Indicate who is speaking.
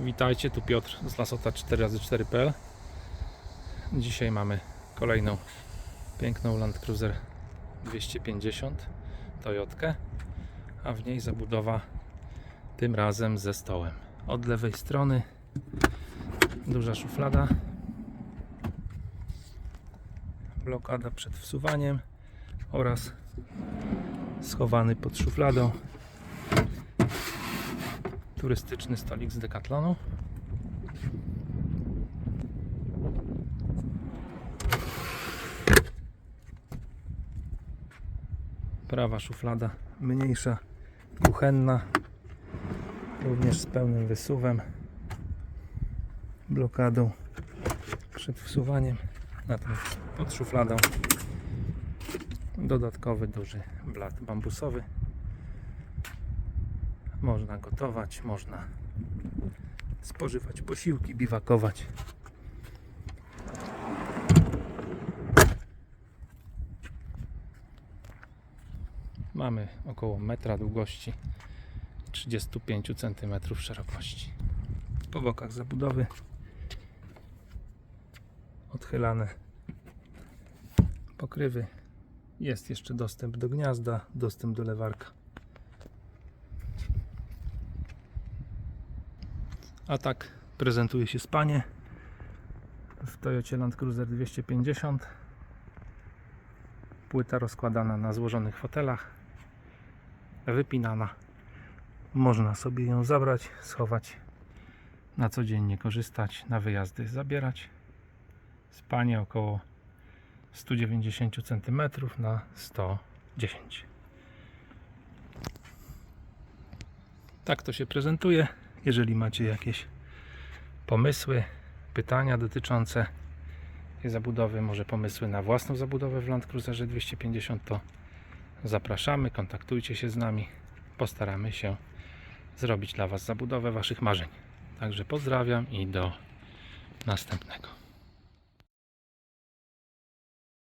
Speaker 1: Witajcie, tu Piotr z Lasota 4x4.pl Dzisiaj mamy kolejną piękną Land Cruiser 250 Toyotkę, a w niej zabudowa tym razem ze stołem. Od lewej strony duża szuflada, blokada przed wsuwaniem oraz schowany pod szufladą turystyczny stolik z Decathlonu. Prawa szuflada mniejsza, kuchenna, również z pełnym wysuwem, blokadą przed wsuwaniem, natomiast pod szufladą dodatkowy duży blat bambusowy. Można gotować, można spożywać posiłki, biwakować. Mamy około metra długości, 35 cm szerokości. Po bokach zabudowy odchylane pokrywy. Jest jeszcze dostęp do gniazda, dostęp do lewarka. A tak prezentuje się spanie w Toyocie Land Cruiser 250. Płyta rozkładana na złożonych fotelach, wypinana. Można sobie ją zabrać, schować, na codziennie korzystać, na wyjazdy zabierać. Spanie około 190 cm na 110 Tak to się prezentuje. Jeżeli macie jakieś pomysły, pytania dotyczące tej zabudowy, może pomysły na własną zabudowę w Land Cruiserze 250, to zapraszamy, kontaktujcie się z nami. Postaramy się zrobić dla Was zabudowę Waszych marzeń. Także pozdrawiam i do następnego.